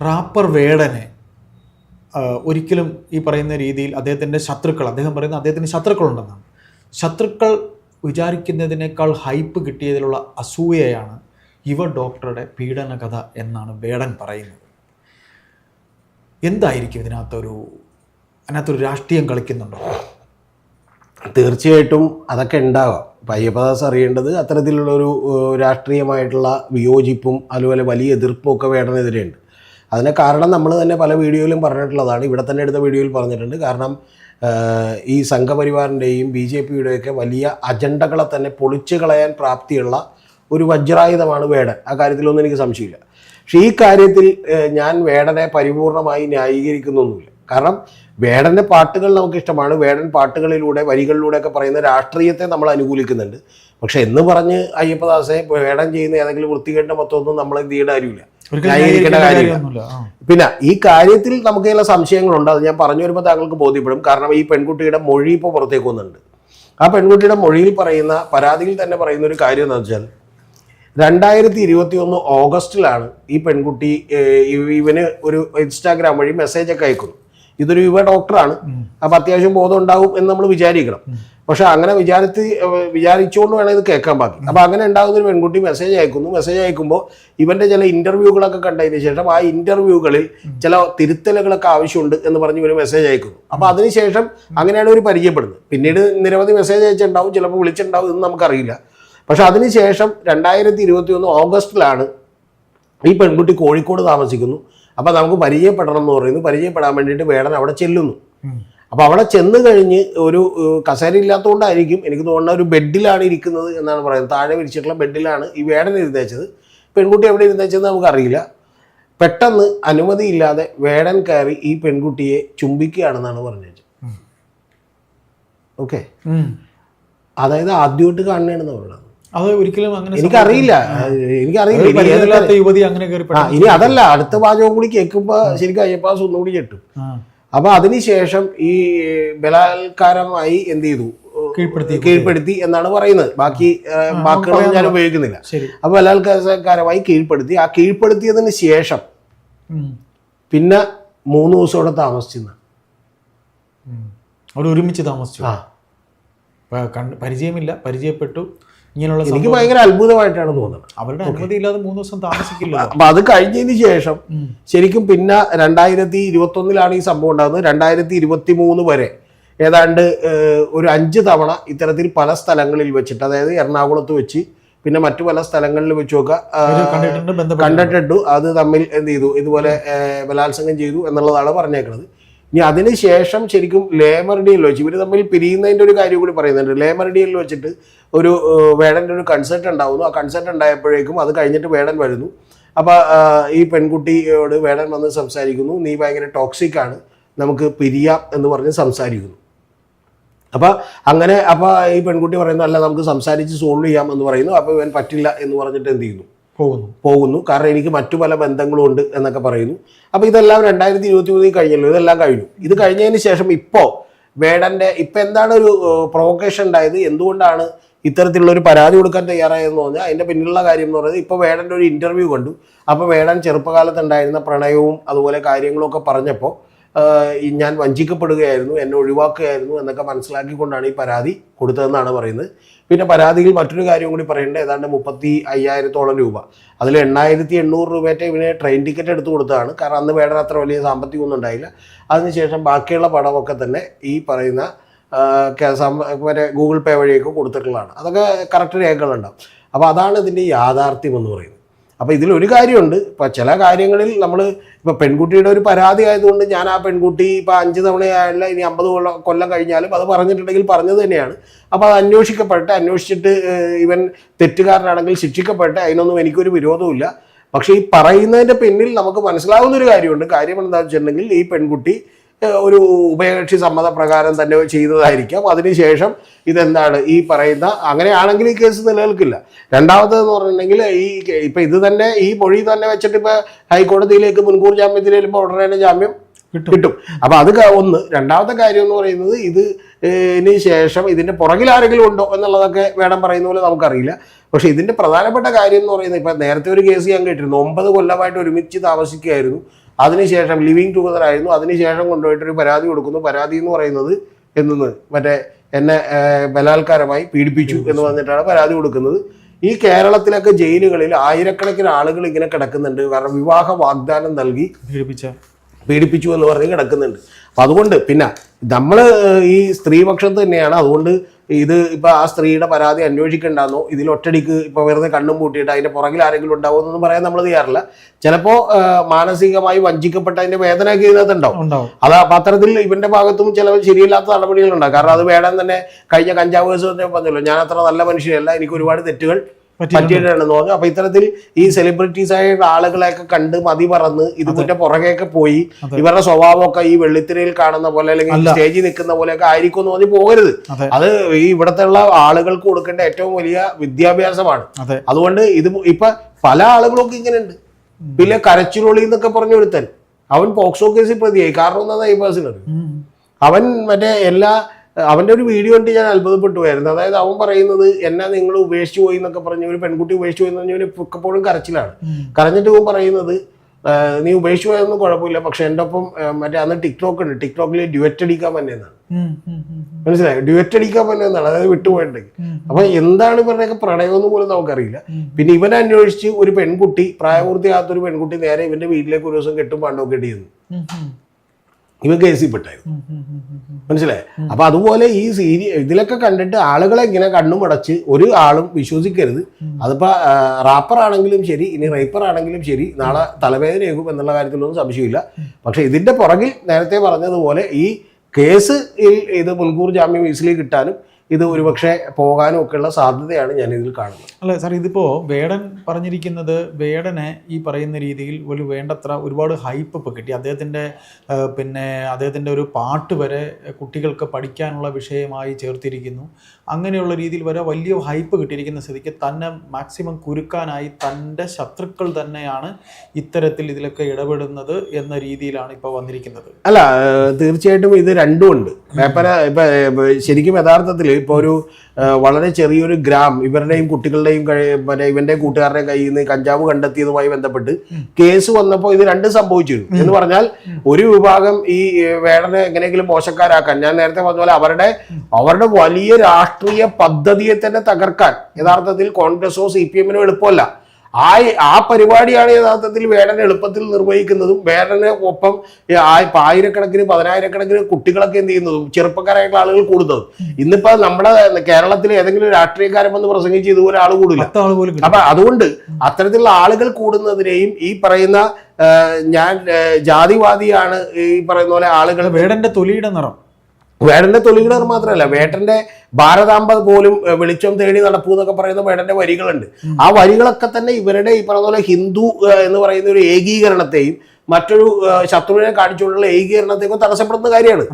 Wrapper വേടനെ ഒരിക്കലും ഈ പറയുന്ന രീതിയിൽ അദ്ദേഹത്തിന്റെ ശത്രുക്കൾ അദ്ദേഹം പറയുന്ന അദ്ദേഹത്തിന് ശത്രുക്കളുണ്ടെന്നാണ്. ശത്രുക്കൾ വിചാരിക്കുന്നതിനേക്കാൾ ഹൈപ്പ് കിട്ടിയതിലുള്ള അസൂയയാണ് യുവ ഡോക്ടറുടെ പീഡന കഥ എന്നാണ് വേടൻ പറയുന്നത്. എന്തായിരിക്കും ഇതിനകത്തൊരു അതിനകത്തൊരു രാഷ്ട്രീയം കളിക്കുന്നുണ്ടോ? തീർച്ചയായിട്ടും അതൊക്കെ ഉണ്ടാകാം പയ്യപ്പദാസ് അറിയേണ്ടത് അത്തരത്തിലുള്ളൊരു രാഷ്ട്രീയമായിട്ടുള്ള വിയോജിപ്പും അതുപോലെ വലിയ എതിർപ്പും ഒക്കെ വേടനെതിരെയുണ്ട്. അതിന് കാരണം നമ്മൾ തന്നെ പല വീഡിയോയിലും പറഞ്ഞിട്ടുള്ളതാണ്. ഇവിടെ തന്നെ എടുത്ത വീഡിയോയിൽ പറഞ്ഞിട്ടുണ്ട്. കാരണം ഈ സംഘപരിവാറിന്റെയും ബി ജെ പിയുടെയൊക്കെ വലിയ അജണ്ടകളെ തന്നെ പൊളിച്ചു കളയാൻ പ്രാപ്തിയുള്ള ഒരു വജ്രായുധമാണ് വേടൻ. ആ കാര്യത്തിലൊന്നും എനിക്ക് സംശയമില്ല. പക്ഷേ ഈ കാര്യത്തിൽ ഞാൻ വേടനെ പരിപൂർണമായി ന്യായീകരിക്കുന്നൊന്നുമില്ല. കാരണം വേടന്റെ പാട്ടുകൾ നമുക്ക് ഇഷ്ടമാണ് വേടൻ പാട്ടുകളിലൂടെ വരികളിലൂടെ ഒക്കെ പറയുന്ന രാഷ്ട്രീയത്തെ നമ്മൾ അനുകൂലിക്കുന്നുണ്ട്. പക്ഷേ എന്ന് പറഞ്ഞ് അയ്യപ്പദാസെ വേടൻ ചെയ്യുന്ന ഏതെങ്കിലും വൃത്തികെട്ട മൊത്തമൊന്നും നമ്മൾ എന്ത് ചെയ്യേണ്ട കാര്യമില്ല. ന്യായീകരിക്കേണ്ട കാര്യമില്ല. പിന്നെ ഈ കാര്യത്തിൽ നമുക്ക് ചില സംശയങ്ങളുണ്ട്. അത് ഞാൻ പറഞ്ഞു വരുമ്പോൾ താങ്കൾക്ക് ബോധ്യപ്പെടും. കാരണം ഈ പെൺകുട്ടിയുടെ മൊഴി ഇപ്പോൾ പുറത്തേക്ക് വന്നിട്ടുണ്ട്. ആ പെൺകുട്ടിയുടെ മൊഴിയിൽ പറയുന്ന പരാതിയിൽ തന്നെ പറയുന്ന ഒരു കാര്യം എന്ന് വെച്ചാൽ രണ്ടായിരത്തി ഇരുപത്തി ഒന്ന് ഓഗസ്റ്റിലാണ് ഈ പെൺകുട്ടി ഇവന് ഒരു ഇൻസ്റ്റാഗ്രാം വഴി മെസ്സേജ് ഒക്കെ അയക്കുന്നു ഇതൊരു യുവ ഡോക്ടറാണ്. അപ്പൊ അത്യാവശ്യം ബോധം ഉണ്ടാവും എന്ന് നമ്മൾ വിചാരിക്കണം. പക്ഷെ അങ്ങനെ വിചാരിച്ച് വിചാരിച്ചുകൊണ്ട് വേണം ഇത് കേൾക്കാൻ ബാക്കി. അപ്പൊ അങ്ങനെ ഉണ്ടാകുന്ന ഒരു പെൺകുട്ടി മെസ്സേജ് അയക്കുന്നു. മെസ്സേജ് അയക്കുമ്പോൾ ഇവന്റെ ചില ഇന്റർവ്യൂകളൊക്കെ കണ്ടതിന് ശേഷം ആ ഇന്റർവ്യൂകളിൽ ചില തിരുത്തലുകളൊക്കെ ആവശ്യമുണ്ട് എന്ന് പറഞ്ഞ് ഇവർ മെസ്സേജ് അയക്കുന്നു. അപ്പൊ അതിനുശേഷം അങ്ങനെയാണ് ഇവർ പരിചയപ്പെടുന്നത്. പിന്നീട് നിരവധി മെസ്സേജ് അയച്ചിട്ടുണ്ടാവും. ചിലപ്പോൾ വിളിച്ചിട്ടുണ്ടാവും എന്ന് നമുക്കറിയില്ല. പക്ഷെ അതിനുശേഷം രണ്ടായിരത്തി ഇരുപത്തി ഒന്ന് ഓഗസ്റ്റിലാണ് ഈ പെൺകുട്ടി കോഴിക്കോട് താമസിക്കുന്നു. അപ്പോൾ നമുക്ക് പരിചയപ്പെടണം എന്ന് പറയുന്നു. പരിചയപ്പെടാൻ വേണ്ടിയിട്ട് വേടൻ അവിടെ ചെല്ലുന്നു. അപ്പോൾ അവിടെ ചെന്ന് കഴിഞ്ഞ് ഒരു കസേര ഇല്ലാത്തതുകൊണ്ടായിരിക്കും എനിക്ക് തോന്നുന്ന ഒരു ബെഡിലാണ് ഇരിക്കുന്നത് എന്നാണ് പറയുന്നത്. താഴെ വിരിച്ചിട്ടുള്ള ബെഡിലാണ് ഈ വേടൻ ഇരുന്നേച്ചത്. പെൺകുട്ടി എവിടെ ഇരുന്നേച്ചത് നമുക്കറിയില്ല. പെട്ടെന്ന് അനുമതിയില്ലാതെ വേടൻ കയറി ഈ പെൺകുട്ടിയെ ചുംബിക്കുകയാണെന്നാണ് പറഞ്ഞത് ഓക്കെ? അതായത് ആദ്യമായിട്ട് കാണണേണെന്ന് പറയുന്നത് അത് ഒരിക്കലും അങ്ങനെ എനിക്കറിയില്ല. എനിക്കറിയില്ല. യുവതി അങ്ങനെ ഇനി അതല്ല അടുത്ത പാചകം കൂടി കേൾക്കുമ്പോ ശരിക്കും അയ്യപ്പാസ് ഒന്നുകൂടി ചെട്ടും അപ്പൊ അതിനുശേഷം ഈ ബലാത്കാരമായി എന്ത് ചെയ്തു? കീഴ്പ്പെടുത്തി. എന്നാണ് പറയുന്നത്. ബാക്കി വാക്കുകൾ ഞാൻ ഉപയോഗിക്കുന്നില്ല. അപ്പൊ ബലാത്കാരമായി കീഴ്പ്പെടുത്തി. ആ കീഴ്പ്പെടുത്തിയതിന് ശേഷം പിന്നെ മൂന്ന് ദിവസം അവിടെ താമസിച്ചെന്ന് ഉം. അവർ ഒരുമിച്ച് താമസിച്ചു. പരിചയമില്ല. പരിചയപ്പെട്ടു. ഇങ്ങനെയുള്ള എനിക്ക് ഭയങ്കര അത്ഭുതമായിട്ടാണ് തോന്നുന്നത്. അവരുടെ അനുമതി ഇല്ലാതെ മൂന്ന് ദിവസം താമസിക്കില്ല അപ്പൊ അത് കഴിഞ്ഞതിന് ശേഷം ശരിക്കും പിന്നെ രണ്ടായിരത്തി ഇരുപത്തി ഒന്നിലാണ് ഈ സംഭവം ഉണ്ടാകുന്നത്. രണ്ടായിരത്തി ഇരുപത്തി മൂന്ന് വരെ ഏതാണ്ട് ഒരു അഞ്ച് തവണ ഇത്തരത്തിൽ പല സ്ഥലങ്ങളിൽ വെച്ചിട്ട് അതായത് എറണാകുളത്ത് വെച്ച് പിന്നെ മറ്റു പല സ്ഥലങ്ങളിൽ വെച്ചൊക്കെ കണ്ടിട്ടുണ്ട് ബന്ധപ്പെട്ട് കണ്ടിട്ടു അത് തമ്മിൽ എന്ത് ചെയ്തു? ഇതുപോലെ ബലാത്സംഗം ചെയ്തു എന്നുള്ളതാണ് പറഞ്ഞേക്കുന്നത് ഇനി അതിനുശേഷം ശരിക്കും ലേമർ ഡീൽ വെച്ച് ഇവർ തമ്മിൽ പിരിയുന്നതിന്റെ ഒരു കാര്യം കൂടി പറയുന്നുണ്ട്. ലേമർ ഡീൽ വെച്ചിട്ട് ഒരു വേടന്റെ ഒരു കൺസേർട്ട് ഉണ്ടാവുന്നു. ആ കൺസേർട്ട് ഉണ്ടായപ്പോഴേക്കും അത് കഴിഞ്ഞിട്ട് വേടൻ വരുന്നു. അപ്പോൾ ഈ പെൺകുട്ടിയോട് വേടൻ വന്ന് സംസാരിക്കുന്നു. നീ ഭയങ്കര ടോക്സിക് ആണ്. നമുക്ക് പിരിയാം എന്ന് പറഞ്ഞ് സംസാരിക്കുന്നു. അപ്പോൾ അങ്ങനെ അപ്പോൾ ഈ പെൺകുട്ടി പറയുന്നു അല്ല നമുക്ക് സംസാരിച്ച് സോൾവ് ചെയ്യാം എന്ന് പറയുന്നു. അപ്പോൾ ഇവൻ പറ്റില്ല എന്ന് പറഞ്ഞിട്ട് എന്ത് ചെയ്യുന്നു? പോകുന്നു. പോകുന്നു. കാരണം എനിക്ക് മറ്റു പല ബന്ധങ്ങളും ഉണ്ട് എന്നൊക്കെ പറയുന്നു. അപ്പോൾ ഇതെല്ലാം രണ്ടായിരത്തി ഇരുപത്തി മൂന്നിൽ കഴിഞ്ഞല്ലോ. ഇതെല്ലാം കഴിഞ്ഞു. ഇത് കഴിഞ്ഞതിന് ശേഷം ഇപ്പോൾ വേടന്റെ ഇപ്പം എന്താണ് ഒരു പ്രൊവക്കേഷൻ ഉണ്ടായത്? എന്തുകൊണ്ടാണ് ഇത്തരത്തിലുള്ള ഒരു പരാതി കൊടുക്കാൻ തയ്യാറായതെന്ന് പറഞ്ഞാൽ അതിന്റെ പിന്നിലുള്ള കാര്യം എന്ന് പറയുന്നത് ഇപ്പോൾ വേടന്റെ ഒരു ഇന്റർവ്യൂ കണ്ടു. അപ്പോൾ വേടൻ ചെറുപ്പകാലത്ത് ഉണ്ടായിരുന്ന പ്രണയവും അതുപോലെ കാര്യങ്ങളും ഒക്കെ പറഞ്ഞപ്പോൾ ഞാൻ വഞ്ചിക്കപ്പെടുകയായിരുന്നു എന്നെ ഒഴിവാക്കുകയായിരുന്നു എന്നൊക്കെ മനസ്സിലാക്കിക്കൊണ്ടാണ് ഈ പരാതി കൊടുത്തതെന്നാണ് പറയുന്നത്. പിന്നെ പരാതിയിൽ മറ്റൊരു കാര്യം കൂടി പറയേണ്ടത് ഏതാണ്ട് മുപ്പത്തി അയ്യായിരത്തോളം രൂപ. അതിൽ എണ്ണായിരത്തി എണ്ണൂറ് രൂപയുടെ ഇവന് ട്രെയിൻ ടിക്കറ്റ് എടുത്തു കൊടുത്തതാണ്. കാരണം അന്ന് വേടൻ അത്ര വലിയ സാമ്പത്തികമൊന്നും ഉണ്ടായില്ല. അതിനുശേഷം ബാക്കിയുള്ള പണമൊക്കെ തന്നെ ഈ പറയുന്ന വരെ ഗൂഗിൾ പേ വഴിയൊക്കെ കൊടുത്തിട്ടുള്ളതാണ്. അതൊക്കെ കറക്റ്റ് രേഖകളുണ്ടാവും. അപ്പോൾ അതാണ് ഇതിന്റെ യാഥാർത്ഥ്യം എന്ന് പറയുന്നത്. അപ്പോൾ ഇതിലൊരു കാര്യമുണ്ട്. ഇപ്പം ചില കാര്യങ്ങളിൽ നമ്മൾ ഇപ്പോൾ പെൺകുട്ടിയുടെ ഒരു പരാതി ആയതുകൊണ്ട് ഞാൻ ആ പെൺകുട്ടി ഇപ്പോൾ അഞ്ച് തവണയായല്ല ഇനി അമ്പത് കൊല്ലം കഴിഞ്ഞാലും അത് പറഞ്ഞിട്ടുണ്ടെങ്കിൽ പറഞ്ഞത് തന്നെയാണ്. അപ്പോൾ അത് അന്വേഷിക്കപ്പെട്ട് അന്വേഷിച്ചിട്ട് ഇവൻ തെറ്റുകാരനാണെങ്കിൽ ശിക്ഷിക്കപ്പെട്ട് അതിനൊന്നും എനിക്കൊരു വിരോധമില്ല പക്ഷേ ഈ പറയുന്നതിന്റെ പിന്നിൽ നമുക്ക് മനസ്സിലാവുന്ന ഒരു കാര്യമുണ്ട്. കാര്യം എന്താണെന്ന് വെച്ചിട്ടുണ്ടെങ്കിൽ ഈ പെൺകുട്ടി ഒരു ഉഭയകക്ഷി സമ്മതപ്രകാരം തന്നെ ചെയ്തതായിരിക്കാം. അതിനുശേഷം ഇതെന്താണ്? ഈ പറയുന്ന അങ്ങനെയാണെങ്കിൽ ഈ കേസ് നിലനിൽക്കില്ല. രണ്ടാമത്തേന്ന് പറഞ്ഞിട്ടുണ്ടെങ്കിൽ ഈ ഇപ്പം ഇത് തന്നെ ഈ മൊഴി തന്നെ വെച്ചിട്ട് ഇപ്പൊ ഹൈക്കോടതിയിലേക്ക് മുൻകൂർ ജാമ്യത്തിൽ വരുമ്പോൾ ഉടനെ ജാമ്യം കിട്ടും. അപ്പൊ അത് ഒന്ന്. രണ്ടാമത്തെ കാര്യം എന്ന് പറയുന്നത് ഇത് ഇതിന് ശേഷം ഇതിന്റെ പുറകിൽ ആരെങ്കിലും ഉണ്ടോ എന്നുള്ളതൊക്കെ വേണം പറയുന്ന പോലെ നമുക്കറിയില്ല. പക്ഷെ ഇതിന്റെ പ്രധാനപ്പെട്ട കാര്യം എന്ന് പറയുന്നത് ഇപ്പൊ നേരത്തെ ഒരു കേസ് ഞാൻ കേട്ടിരുന്നു. ഒമ്പത് കൊല്ലമായിട്ട് ഒരുമിച്ച് താമസിക്കുകയായിരുന്നു. അതിനുശേഷം ലിവിങ് ടുഗദർ ആയിരുന്നു. അതിനുശേഷം കൊണ്ടുപോയിട്ട് ഒരു പരാതി കൊടുക്കുന്നു. പരാതി എന്ന് പറയുന്നത് എന്തെന്ന്? മറ്റേ എന്നെ ബലാത്കാരമായി പീഡിപ്പിച്ചു എന്ന് പറഞ്ഞിട്ടാണ് പരാതി കൊടുക്കുന്നത്. ഈ കേരളത്തിലൊക്കെ ജയിലുകളിൽ ആയിരക്കണക്കിന് ആളുകൾ ഇങ്ങനെ കിടക്കുന്നുണ്ട്. കാരണം വിവാഹ വാഗ്ദാനം നൽകി പീഡിപ്പിച്ച. പീഡിപ്പിച്ചു എന്ന് പറഞ്ഞ് കിടക്കുന്നുണ്ട്. അപ്പം അതുകൊണ്ട് പിന്നെ നമ്മൾ ഈ സ്ത്രീപക്ഷത്ത് തന്നെയാണ്. അതുകൊണ്ട് ഇത് ഇപ്പൊ ആ സ്ത്രീയുടെ പരാതി അന്വേഷിക്കണ്ടെന്നോ? ഇതിൽ ഒറ്റടിക്ക് ഇപ്പൊ വെറുതെ കണ്ണും പൂട്ടിയിട്ട് അതിന്റെ പുറകിൽ ആരെങ്കിലും ഉണ്ടാവുമെന്നൊന്നും പറയാൻ നമ്മൾ ചെയ്യാറില്ല ചിലപ്പോ മാനസികമായി വഞ്ചിക്കപ്പെട്ട വേദന വേദനയൊക്കെ ഇതിനകത്തുണ്ടാവും അത് അത്തരത്തിൽ ഇവന്റെ ഭാഗത്തും ചില ശരിയില്ലാത്ത നടപടികളുണ്ടാകും കാരണം അത് വേണം തന്നെ കഴിഞ്ഞ കഞ്ചാവ് കേസ് പറഞ്ഞല്ലോ ഞാൻ അത്ര നല്ല മനുഷ്യനല്ല എനിക്ക് ഒരുപാട് തെറ്റുകൾ പറ്റിയിട്ടുണ്ടെന്ന് തോന്നുന്നു. അപ്പൊ ഇത്തരത്തിൽ ഈ സെലിബ്രിറ്റീസ് ആയ ആളുകളെയൊക്കെ കണ്ട് മതി പറന്ന് ഇതിന്റെ പുറകെയൊക്കെ പോയി ഇവരുടെ സ്വഭാവമൊക്കെ ഈ വെള്ളിത്തിരയിൽ കാണുന്ന പോലെ അല്ലെങ്കിൽ സ്റ്റേജിൽ നിൽക്കുന്ന പോലെയൊക്കെ ആയിരിക്കും എന്ന് തോന്നി പോകരുത്. അത്. ഈ ഇവിടത്തെ ഉള്ള ആളുകൾക്ക് കൊടുക്കേണ്ട ഏറ്റവും വലിയ വിദ്യാഭ്യാസമാണ്. അതെ. അതുകൊണ്ട് ഇത് ഇപ്പൊ പല ആളുകളൊക്കെ ഇങ്ങനെ ഉണ്ട് പിന്നെ കരച്ചിലൊളി എന്നൊക്കെ പറഞ്ഞു കൊടുത്താൽ അവൻ പോക്സോ കേസിൽ പ്രതിയായി. കാരണം എന്താ പേഴ്സണൽ അവൻ മറ്റേ എല്ലാ അവന്റെ ഒരു വീഡിയോ കണ്ട് ഞാൻ അത്ഭുതപ്പെട്ടു പോയായിരുന്നു അതായത് അവൻ പറയുന്നത് എന്നെ നിങ്ങൾ ഉപേക്ഷിച്ചു പോയി എന്നൊക്കെ പറഞ്ഞ ഒരു പെൺകുട്ടി ഉപേക്ഷിച്ചു പോയി എന്ന് പറഞ്ഞാൽ മിക്കപ്പോഴും കരച്ചിലാണ്. കരഞ്ഞിട്ട് അവൻ പറയുന്നത് നീ ഉപേക്ഷിച്ചു പോയതൊന്നും കുഴപ്പമില്ല. പക്ഷെ എന്റെ ഒപ്പം മറ്റേ അന്ന് ടിക്ടോക്ക് ഉണ്ട്. ടിക്ടോക്കിൽ ഡ്യുവറ്റ് അടിക്കാൻ പറ്റുന്നതാണ്. മനസ്സിലായി? ഡ്യുവറ്റ് അടിക്കാൻ പറ്റുന്നതാണ് അതായത് വിട്ടുപോയിട്ടുണ്ടെങ്കിൽ. അപ്പൊ എന്താണ് ഇവരുടെയൊക്കെ പ്രണയമെന്ന് പോലും നമുക്കറിയില്ല. പിന്നെ ഇവനെ അന്വേഷിച്ച് ഒരു പെൺകുട്ടി പ്രായപൂർത്തിയാകാത്ത ഒരു പെൺകുട്ടി നേരെ ഇവന്റെ വീട്ടിലേക്ക് ഒരു ദിവസം കെട്ടും പാണ്ടൊക്കെ ഇടിയുന്നു. ഇവൻ കേസിൽ പെട്ടായിരുന്നു. മനസ്സിലായി? അപ്പൊ അതുപോലെ ഈ സീരി ഇതിലൊക്കെ കണ്ടിട്ട് ആളുകളെ ഇങ്ങനെ കണ്ണും അടച്ച് ഒരു ആളും വിശ്വസിക്കരുത്. അതിപ്പോ റാപ്പർ ആണെങ്കിലും ശരി ഇനി റൈപ്പർ ആണെങ്കിലും ശരി നാളെ തലവേദനയാകും എന്നുള്ള കാര്യത്തിലൊന്നും സംശയമില്ല. പക്ഷെ ഇതിന്റെ പുറകിൽ നേരത്തെ പറഞ്ഞതുപോലെ ഈ കേസ് ഇത് മുൻകൂർ ജാമ്യം ഈസിലി കിട്ടാനും ഇത് ഒരുപക്ഷെ പോകാനും ഒക്കെയുള്ള സാധ്യതയാണ് ഞാൻ ഇതിൽ കാണുന്നത്. അല്ല സാർ ഇതിപ്പോ വേടൻ പറഞ്ഞിരിക്കുന്നത് വേടനെ ഈ പറയുന്ന രീതിയിൽ ഒരു വേണ്ടത്ര ഒരുപാട് ഹൈപ്പ് ഇപ്പൊ കിട്ടി. അദ്ദേഹത്തിന്റെ പിന്നെ അദ്ദേഹത്തിന്റെ ഒരു പാട്ട് വരെ കുട്ടികൾക്ക് പഠിക്കാനുള്ള വിഷയമായി ചേർത്തിരിക്കുന്നു. അങ്ങനെയുള്ള രീതിയിൽ വരെ വലിയ ഹൈപ്പ് കിട്ടിയിരിക്കുന്ന സ്ഥിതിക്ക് തന്നെ മാക്സിമം കുരുക്കാനായി തന്റെ ശത്രുക്കൾ തന്നെയാണ് ഇത്തരത്തിൽ ഇതിലൊക്കെ ഇടപെടുന്നത് എന്ന രീതിയിലാണ് ഇപ്പോൾ വന്നിരിക്കുന്നത്. അല്ല തീർച്ചയായിട്ടും ഇത് രണ്ടുമുണ്ട് ഇപ്പൊ ശരിക്കും യഥാർത്ഥത്തിൽ ഇപ്പൊ ഒരു വളരെ ചെറിയൊരു ഗ്രാം ഇവരുടെയും കുട്ടികളുടെയും പിന്നെ മറ്റേ ഇവന്റെ കൂട്ടുകാരുടെയും കയ്യിൽ നിന്ന് കഞ്ചാവ് കണ്ടെത്തിയതുമായി ബന്ധപ്പെട്ട് കേസ് വന്നപ്പോൾ ഇത് രണ്ടും സംഭവിച്ചിരുന്നു. എന്ന് പറഞ്ഞാൽ ഒരു വിഭാഗം ഈ വേടനെ എങ്ങനെയെങ്കിലും മോശക്കാരാക്കാൻ ഞാൻ നേരത്തെ പറഞ്ഞ പോലെ അവരുടെ അവരുടെ വലിയ രാഷ്ട്രീയ പദ്ധതിയെ തന്നെ തകർക്കാൻ യഥാർത്ഥത്തിൽ കോൺഗ്രസോ സി പി എമ്മിനോ എളുപ്പമല്ല. ആ ആ പരിപാടിയാണ് യഥാർത്ഥത്തിൽ വേടനെ എളുപ്പത്തിൽ നിർവഹിക്കുന്നതും വേടന് ഒപ്പം ആയിരക്കണക്കിന് പതിനായിരക്കണക്കിന് കുട്ടികളൊക്കെ എന്ത് ചെയ്യുന്നതും ചെറുപ്പക്കാരായിട്ടുള്ള ആളുകൾ കൂടുന്നതും. ഇന്നിപ്പോ നമ്മുടെ കേരളത്തിൽ ഏതെങ്കിലും രാഷ്ട്രീയക്കാരൻ വന്ന് പ്രസംഗിച്ച് ഇതുപോലെ ആൾ കൂടില്ല. അപ്പൊ അതുകൊണ്ട് അത്തരത്തിലുള്ള ആളുകൾ കൂടുന്നതിനെയും ഈ പറയുന്ന ഞാൻ ജാതിവാദിയാണ് ഈ പറയുന്ന പോലെ ആളുകൾ വേടന്റെ തൊലിയുടെ നിറം. വേടന്റെ തൊലികിടർ മാത്രമല്ല വേട്ടന്റെ ഭാരതാംബ പോലും വെളിച്ചം തേടി നടപ്പൂ എന്നൊക്കെ പറയുന്ന വേടന്റെ വരികളുണ്ട്. ആ വരികളൊക്കെ തന്നെ ഇവരുടെ ഈ പറഞ്ഞ പോലെ ഹിന്ദു എന്ന് പറയുന്ന ഒരു ഏകീകരണത്തെയും മറ്റൊരു ശത്രുവിനെ കാണിച്ചുകൊണ്ടുള്ള ഏകീകരണത്തെയൊക്കെ തടസ്സപ്പെടുന്ന കാര്യമാണ്.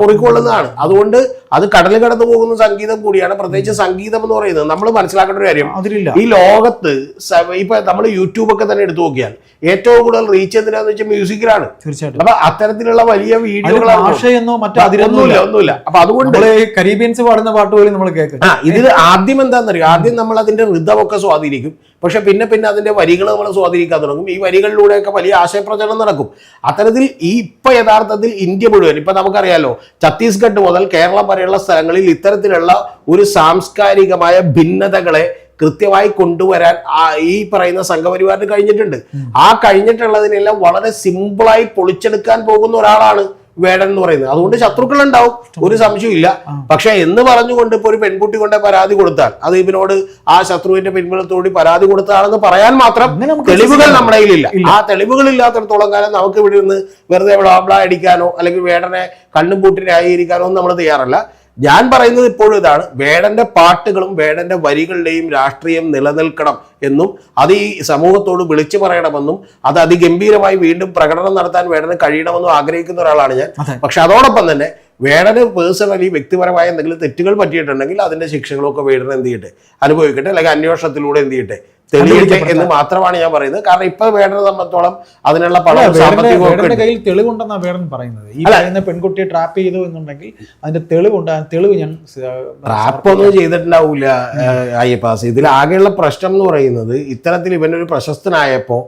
കുറിക്കൊള്ളുന്നതാണ് അതുകൊണ്ട് അത് കടൽ കടന്നു പോകുന്ന സംഗീതം കൂടിയാണ്. പ്രത്യേകിച്ച് സംഗീതം എന്ന് പറയുന്നത് നമ്മൾ മനസ്സിലാക്കേണ്ട ഒരു കാര്യം. ഈ ലോകത്ത് ഇപ്പൊ നമ്മൾ യൂട്യൂബ് ഒക്കെ തന്നെ എടുത്തു നോക്കിയാൽ ഏറ്റവും കൂടുതൽ റീച്ച് എന്തിനാന്ന് വെച്ചാൽ മ്യൂസിക്കിലാണ് തീർച്ചയായിട്ടും. അപ്പൊ അത്തരത്തിലുള്ള വലിയ വീഡിയോകളാണ്. ഭാഷയെന്നോ മറ്റോ ഒന്നുമില്ല അതിലൊന്നുമില്ല. ഒന്നുമില്ല അപ്പൊ അതുകൊണ്ട് കരീബിയൻസ് പാടുന്ന പാട്ട് പോലും നമ്മൾ കേൾക്കും ഇതിൽ ആദ്യം എന്താണെന്നറിയോ? ആദ്യം നമ്മൾ അതിന്റെ ഋതമൊക്കെ സ്വാധീനിക്കും. പക്ഷെ പിന്നെ പിന്നെ അതിന്റെ വരികൾ നമ്മൾ സ്വാധീനിക്കാൻ തുടങ്ങും. ഈ വരികളിലൂടെയൊക്കെ വലിയ ആശയപ്രചരണം നടക്കും. അത്തരത്തിൽ ഈ ഇപ്പം യഥാർത്ഥത്തിൽ ഇന്ത്യ മുഴുവൻ ഇപ്പം നമുക്കറിയാലോ ഛത്തീസ്ഗഡ് മുതൽ കേരളം വരെയുള്ള സ്ഥലങ്ങളിൽ ഇത്തരത്തിലുള്ള ഒരു സാംസ്കാരികമായ ഭിന്നതകളെ കൃത്യമായി കൊണ്ടുവരാൻ ഈ പറയുന്ന സംഘപരിവാറിന് കഴിഞ്ഞിട്ടുണ്ട്. ആ കഴിഞ്ഞിട്ടുള്ളതിനെല്ലാം വളരെ സിമ്പിളായി പൊളിച്ചെടുക്കാൻ പോകുന്ന ഒരാളാണ് വേടൻ എന്ന് പറയുന്നത്. അതുകൊണ്ട് ശത്രുക്കൾ ഉണ്ടാവും. ഒരു സംശയമില്ല പക്ഷെ എന്ന് പറഞ്ഞുകൊണ്ട് ഇപ്പൊ ഒരു പെൺകുട്ടി കൊണ്ട് പരാതി കൊടുത്താൽ അത് ഇവനോട് ആ ശത്രുവിന്റെ പിൻബലത്തോടി പരാതി കൊടുത്താണെന്ന് പറയാൻ മാത്രം തെളിവുകൾ നമ്മുടെ കയ്യിലില്ല. ആ തെളിവുകൾ ഇല്ലാത്തടത്തോളം കാലം നമുക്ക് ഇവിടെ നിന്ന് വെറുതെ വിളാബ്ള അടിക്കാനോ അല്ലെങ്കിൽ വേടനെ കണ്ണും പൂട്ടി ന്യായീകരിക്കാനോ ഒന്നും നമ്മൾ തയ്യാറല്ല. ഞാൻ പറയുന്നത് ഇപ്പോഴും ഇതാണ്. വേടന്റെ പാട്ടുകളും വേടന്റെ വരികളുടെയും രാഷ്ട്രീയം നിലനിൽക്കണം എന്നും അത് ഈ സമൂഹത്തോട് വിളിച്ചു പറയണമെന്നും അത് അതിഗംഭീരമായി വീണ്ടും പ്രകടനം നടത്താൻ വേടന് കഴിയണമെന്നും ആഗ്രഹിക്കുന്ന ഒരാളാണ് ഞാൻ. പക്ഷെ അതോടൊപ്പം തന്നെ വേടന് പേഴ്സണലി വ്യക്തിപരമായ എന്തെങ്കിലും തെറ്റുകൾ പറ്റിയിട്ടുണ്ടെങ്കിൽ അതിന്റെ ശിക്ഷകളൊക്കെ വേടനെ എന്ത് ചെയ്യട്ടെ? അനുഭവിക്കട്ടെ? അല്ലെങ്കിൽ അന്വേഷണത്തിലൂടെ എന്ത് ചെയ്യട്ടെ? തെളിയട്ടെ എന്ന് മാത്രമാണ് ഞാൻ പറയുന്നത്. കാരണം ഇപ്പൊ വേണ്ടത് സംബന്ധിച്ചോളം അതിനുള്ള പണം. കയ്യിൽ തെളിവുണ്ടെന്നാണ് വേടൻ പറയുന്നത്. ഈ പറയുന്ന പെൺകുട്ടിയെ ട്രാപ്പ് ചെയ്തു എന്നുണ്ടെങ്കിൽ അതിന്റെ തെളിവുണ്ട്. തെളിവ് ഞാൻ ട്രാപ്പ് ഒന്നും ചെയ്തിട്ടുണ്ടാവൂല അയ്യപ്പാസ്. ഇതിൽ ആകെയുള്ള പ്രശ്നം എന്ന് പറയുന്നത് ഇത്തരത്തിൽ ഇവനൊരു പ്രശസ്തനായപ്പോ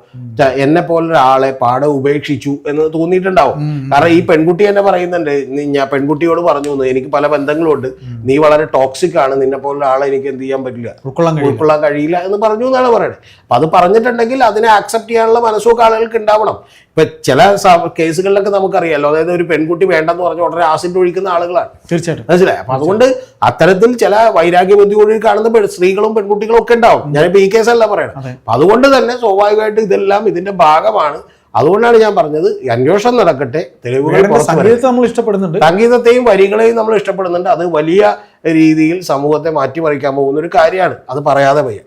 എന്നെ പോലൊരാളെ പാടെ ഉപേക്ഷിച്ചു എന്ന് തോന്നിയിട്ടുണ്ടാവും. കാരണം ഈ പെൺകുട്ടി എന്നെ പറയുന്നുണ്ട് ഞാൻ പെൺകുട്ടിയോട് പറഞ്ഞു "എന്ന് എനിക്ക് പല ബന്ധങ്ങളുണ്ട്. നീ വളരെ ടോക്സിക് ആണ് നിന്നെ പോലൊരാളെ എനിക്ക് എന്ത് ചെയ്യാൻ പറ്റില്ല. ഉൾക്കൊള്ളാൻ കഴിയില്ല എന്ന് പറഞ്ഞു എന്നാണ് പറയുന്നത് അപ്പൊ അത് പറഞ്ഞിട്ടുണ്ടെങ്കിൽ അതിനെ ആക്സെപ്റ്റ് ചെയ്യാനുള്ള മനസ്സൊക്കെ ആളുകൾക്ക് ഉണ്ടാവണം. ഇപ്പൊ ചില കേസുകളിലൊക്കെ നമുക്കറിയാമല്ലോ അതായത് ഒരു പെൺകുട്ടി വേണ്ടെന്ന് പറഞ്ഞ ഉടനെ ആസിഡ് ഒഴിക്കുന്ന ആളുകളാണ്. തീർച്ചയായിട്ടും. മനസ്സിലായി? അപ്പൊ അതുകൊണ്ട് അത്തരത്തിൽ ചില വൈരാഗ്യ ബുദ്ധിയോട് കാണുന്ന സ്ത്രീകളും പെൺകുട്ടികളും ഒക്കെ ഉണ്ടാവും. ഞാനിപ്പോ ഈ കേസല്ല പറയണം. അപ്പം അതുകൊണ്ട് തന്നെ സ്വാഭാവികമായിട്ട് ഇതെല്ലാം ഇതിന്റെ ഭാഗമാണ്. അതുകൊണ്ടാണ് ഞാൻ പറഞ്ഞത് അന്വേഷണം നടക്കട്ടെ. തെളിവുകൾ നമ്മൾ ഇഷ്ടപ്പെടുന്നുണ്ട്. സംഗീതത്തെയും വരികളെയും നമ്മൾ ഇഷ്ടപ്പെടുന്നുണ്ട്. അത് വലിയ രീതിയിൽ സമൂഹത്തെ മാറ്റിമറിക്കാൻ പോകുന്ന ഒരു കാര്യമാണ്. അത് പറയാതെ വയ്യ.